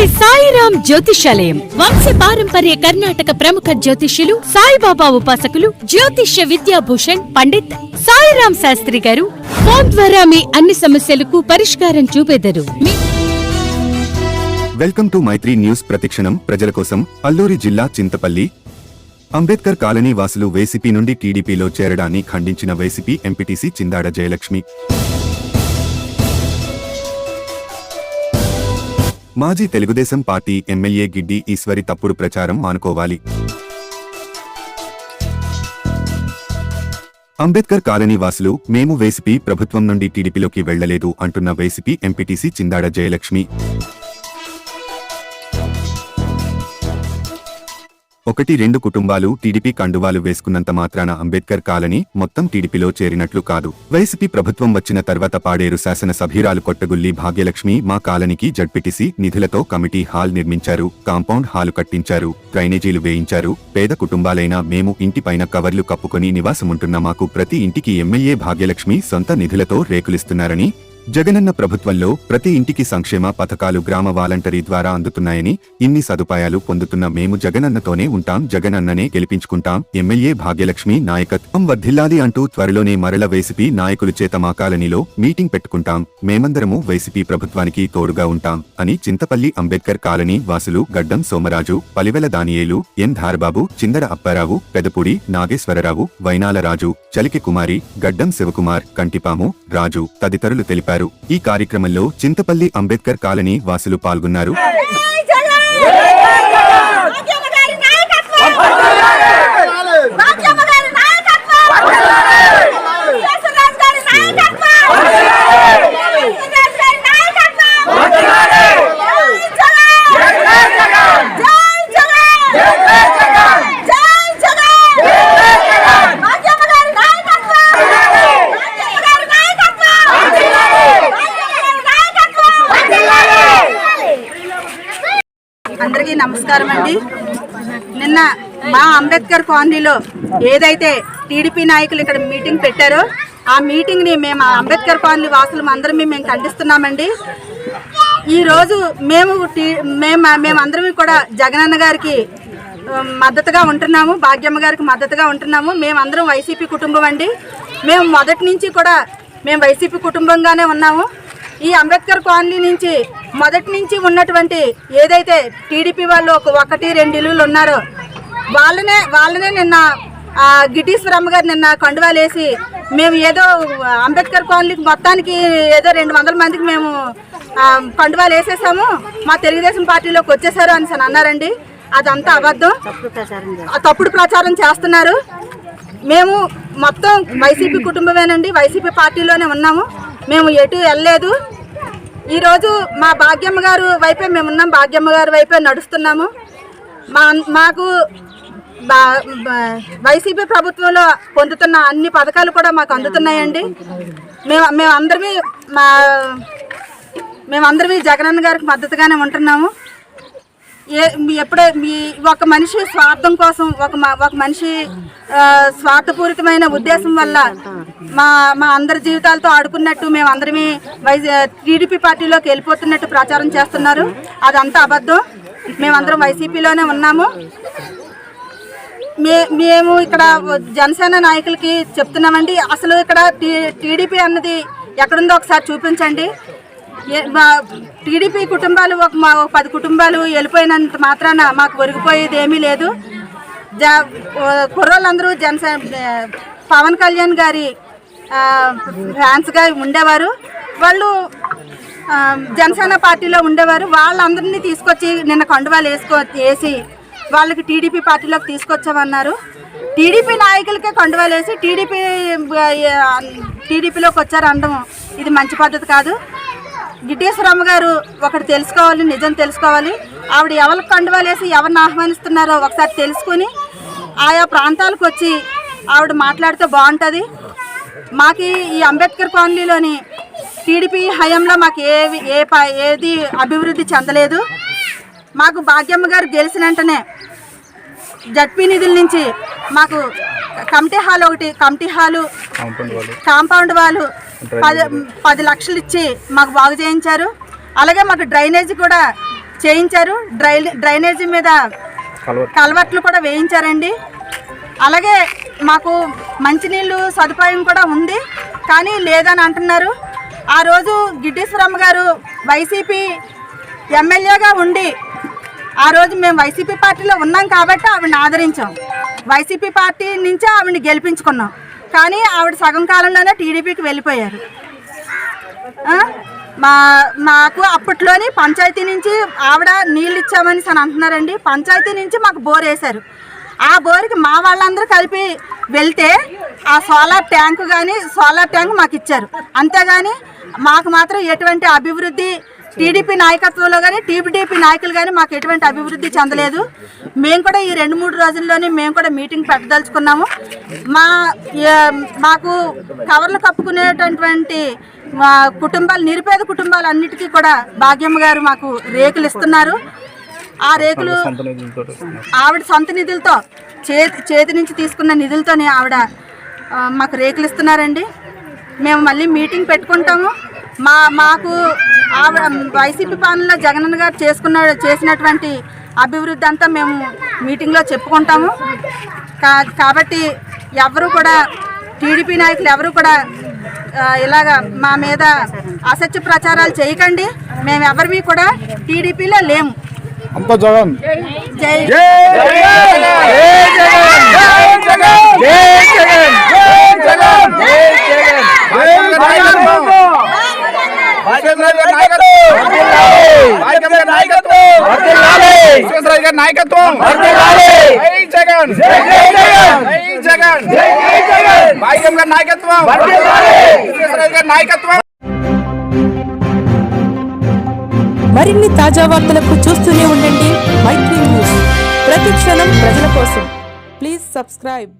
శ్రీ సాయిరాం జ్యోతిషాలయం. వంశ పారంపర్య కర్ణాటక ప్రముఖ జ్యోతిష్యులు సాయిబాబా ఉపాసకులు జ్యోతిష్య విద్యాభూషణ్ పండిత్ సాయిరాం శాస్త్రి గారు ఫోన్ ద్వారా మీ అన్ని సమస్యలకు పరిష్కారం చూపెదరు. వెల్కమ్ టు మైత్రి న్యూస్ ప్రతిక్షణం. ప్రజల కోసం అల్లూరి జిల్లా చింతపల్లి. అంబేద్కర్ కాలనీ వాసులు వైసీపీ నుండి టీడీపీలో చేరడాన్ని ఖండించిన వైసీపీ ఎంపీటీసీ చిందాడ జయలక్ష్మి. మాజీ తెలుగుదేశం పార్టీ ఎమ్మెల్యే గిడ్డి ఈశ్వరి తప్పుడు ప్రచారం మానుకోవాలి. అంబేద్కర్ కాలనీ వాసులు మేము వైసీపీ ప్రభుత్వం నుండి టీడీపీలోకి వెళ్ళలేదు అంటున్న వైసీపీ ఎంపీటీసీ చిందాడ జయలక్ష్మి. ఒకటి రెండు కుటుంబాలు టీడీపీ కండువాలు వేసుకున్నంత మాత్రాన అంబేద్కర్ కాలనీ మొత్తం టీడీపీలో చేరినట్లు కాదు. వైసీపీ ప్రభుత్వం వచ్చిన తర్వాత పాడేరు శాసన సభ్యురాలు కొట్టగుల్లి భాగ్యలక్ష్మి మా కాలనీకి జడ్పిటిసి నిధులతో కమిటీ హాల్ నిర్మించారు. కాంపౌండ్ హాలు కట్టించారు. డ్రైనేజీలు వేయించారు. పేద కుటుంబాలైన మేము ఇంటిపైన కవర్లు కప్పుకొని నివాసముంటున్న మాకు ప్రతి ఇంటికి ఎమ్మెల్యే భాగ్యలక్ష్మి సొంత నిధులతో రేకులిస్తున్నారని జగనన్న ప్రభుత్వంలో ప్రతి ఇంటికి సంక్షేమ పథకాలు గ్రామ వాలంటరీ ద్వారా అందుతున్నాయని ఇన్ని సదుపాయాలు పొందుతున్న మేము జగనన్నతోనే ఉంటాం జగనన్ననే గెలిపించుకుంటాం ఎమ్మెల్యే భాగ్యలక్ష్మి నాయకత్వం వర్ధిల్లాలి అంటూ త్వరలోనే మరల వైసీపీ నాయకులు చేత మా కాలనీలో మీటింగ్ పెట్టుకుంటాం మేమందరము వైసీపీ ప్రభుత్వానికి తోడుగా ఉంటాం అని చింతపల్లి అంబేద్కర్ కాలనీ వాసులు గడ్డం సోమరాజు పలివెల దానియేలు ఎన్ ధారబాబు చిందర అప్పారావు పెదపూడి నాగేశ్వరరావు వైనాలరాజు చలికి కుమారి గడ్డం శివకుమార్ కంటిపాము రాజు తదితరులు తెలిపారు. ఈ కార్యక్రమంలో చింతపల్లి అంబేద్కర్ కాలనీ వాసులు పాల్గొన్నారు నమస్కారం అండి. నిన్న మా అంబేద్కర్ కాలనీలో ఏదైతే టీడీపీ నాయకులు ఇక్కడ మీటింగ్ పెట్టారో ఆ మీటింగ్ని మేము అంబేద్కర్ కాలనీ వాసులు అందరం మేము ఖండిస్తున్నామండి. ఈరోజు మేము టీ మేము మేమందరం కూడా జగనన్న గారికి మద్దతుగా ఉంటున్నాము భాగ్యమ్మ గారికి మద్దతుగా ఉంటున్నాము. మేమందరం వైసీపీ కుటుంబం అండి. మేము మొదటి నుంచి కూడా మేము వైసీపీ కుటుంబంగానే ఉన్నాము. ఈ అంబేద్కర్ కాలనీ నుంచి మొదటి నుంచి ఉన్నటువంటి ఏదైతే టీడీపీ వాళ్ళు ఒక ఒకటి రెండు ఇల్లులు ఉన్నారో వాళ్ళనే వాళ్ళనే నిన్న గిటీశ్వరమ్మ గారు నిన్న కండువాలేసి మేము ఏదో అంబేద్కర్ కాలనీకి మొత్తానికి ఏదో రెండు వందల మందికి మేము కండువాలు వేసేసాము. మా తెలుగుదేశం పార్టీలోకి వచ్చేసారు అని అన్నారండి. అదంతా అబద్ధం. తప్పుడు ప్రచారం చేస్తున్నారు. మేము మొత్తం వైసీపీ కుటుంబమేనండి. వైసీపీ పార్టీలోనే ఉన్నాము. మేము ఎటు వెళ్ళలేదు. ఈరోజు మా భాగ్యమ్మ గారు వైపే మేము ఉన్నాం భాగ్యమ్మ గారి వైపే నడుస్తున్నాము. మా మాకు బా- వైసీపీ ప్రభుత్వంలో పొందుతున్న అన్ని పథకాలు కూడా మాకు అందుతున్నాయండి. మేము మేము మా మేమందరమీ జగనన్న గారికి మద్దతుగానే ఉంటున్నాము. ఏ మీ ఎప్పుడే మీ ఒక మనిషి స్వార్థం కోసం ఒక ఒక మనిషి స్వార్థపూరితమైన ఉద్దేశం వల్ల మా మా అందరి జీవితాలతో ఆడుకున్నట్టు మేము అందరమే వైసీ టీడీపీ పార్టీలోకి వెళ్ళిపోతున్నట్టు ప్రచారం చేస్తున్నారు. అదంతా అబద్ధం. మేమందరం వైసీపీలోనే ఉన్నాము. మే మేము ఇక్కడ జనసేన నాయకులకి చెప్తున్నామండి. అసలు ఇక్కడ టీ- టీడీపీ అన్నది ఎక్కడుందో ఒకసారి చూపించండి. టీడీపీ కుటుంబాలు ఒక మా ఒక పది కుటుంబాలు వెళ్ళిపోయినంత మాత్రాన మాకు ఒరిగిపోయేది ఏమీ లేదు. జా కుర్రోళ్ళందరూ జనసేన పవన్ కళ్యాణ్ గారి ఫ్యాన్స్గా ఉండేవారు. వాళ్ళు జనసేన పార్టీలో ఉండేవారు. వాళ్ళందరినీ తీసుకొచ్చి నిన్న కండువాలు వేసుకో వేసి వాళ్ళకి టీడీపీ పార్టీలోకి తీసుకొచ్చామన్నారు. టీడీపీ నాయకులకే కండువాలు వేసి టీడీపీ టీడీపీలోకి వచ్చారు అనడం ఇది మంచి పద్ధతి కాదు. గిడ్డేశ్వరమ్మ గారు ఒకటి తెలుసుకోవాలి నిజం తెలుసుకోవాలి. ఆవిడ ఎవరికి కండువాలు వేసి ఎవరిని ఆహ్వానిస్తున్నారో ఒకసారి తెలుసుకుని ఆయా ప్రాంతాలకు వచ్చి ఆవిడ మాట్లాడితే బాగుంటుంది. మాకు ఈ అంబేద్కర్ కాలనీలోని టీడీపీ హయాంలో మాకు ఏ ఏ ప- ఏది అభివృద్ధి చెందలేదు. మాకు భాగ్యమ్మ గారు గెలిచిన వెంటనే జడ్పీ నిధుల నుంచి మాకు కమిటీ హాల్ ఒకటి కమిటీ హాలు కాంపౌండ్ వాళ్ళు పది పది లక్షలు ఇచ్చి మాకు బాగు చేయించారు. అలాగే మాకు డ్రైనేజ్ కూడా చేయించారు. డ్రై డ్రైనేజీ మీద కలవట్లు కూడా వేయించారండి. అలాగే మాకు మంచినీళ్ళు సదుపాయం కూడా ఉంది. కానీ లేదని అంటున్నారు. ఆ రోజు గిడ్డీశ్వరమ్మ గారు వైసీపీ ఎమ్మెల్యేగా ఉండి ఆ రోజు మేము వైసీపీ పార్టీలో ఉన్నాం కాబట్టి ఆవిడని ఆదరించాం. వైసీపీ పార్టీ నుంచి ఆవిడని గెలిపించుకున్నాం. కానీ ఆవిడ సగం కాలంలోనే టీడీపీకి వెళ్ళిపోయారు. మా మాకు అప్పట్లోని పంచాయతీ నుంచి ఆవిడ నీళ్ళు ఇచ్చామని అని అంటున్నారండి. పంచాయతీ నుంచి మాకు బోర్ వేశారు. ఆ బోర్కి మా వాళ్ళందరూ కలిపి వెళ్తే ఆ సోలార్ ట్యాంకు కానీ సోలార్ ట్యాంక్ మాకు ఇచ్చారు. అంతేగాని మాకు మాత్రం ఎటువంటి అభివృద్ధి టీడీపీ నాయకత్వంలో కానీ టీడీపీ నాయకులు కానీ మాకు ఎటువంటి అభివృద్ధి చెందలేదు. మేము కూడా ఈ రెండు మూడు రోజుల్లోనే మేము కూడా మీటింగ్ పెట్టదలుచుకున్నాము. మా మాకు కవర్లు కప్పుకునేటటువంటి మా కుటుంబాలు నిరుపేద కుటుంబాలు అన్నిటికీ కూడా భాగ్యమ్మ గారు మాకు రేకులు ఇస్తున్నారు. ఆ రేకులు ఆవిడ సొంత నిధులతో చేతి చేతి నుంచి తీసుకున్న నిధులతోనే ఆవిడ మాకు రేకులు ఇస్తున్నారండి. మేము మళ్ళీ మీటింగ్ పెట్టుకుంటాము. మా మాకు వైసీపీ పాలనలో జగనన్న గారు చేసుకున్న చేసినటువంటి అభివృద్ధి అంతా మేము మీటింగ్లో చెప్పుకుంటాము. కా కాబట్టి ఎవరు కూడా టీడీపీ నాయకులు ఎవరు కూడా ఇలాగా మా మీద అసత్య ప్రచారాలు చేయకండి. మేము ఎవరివి కూడా టీడీపీలో లేము. అంత జగన్. జై నాయకత్వం. జగన్. జగన్! భాగ్యం గారి నాయకత్వం. గారి నాయకత్వం. మరిన్ని తాజా వార్తలకు చూస్తూనే ఉండండి మైత్రి న్యూస్. ప్రతి క్షణం ప్రజల కోసం. Please subscribe.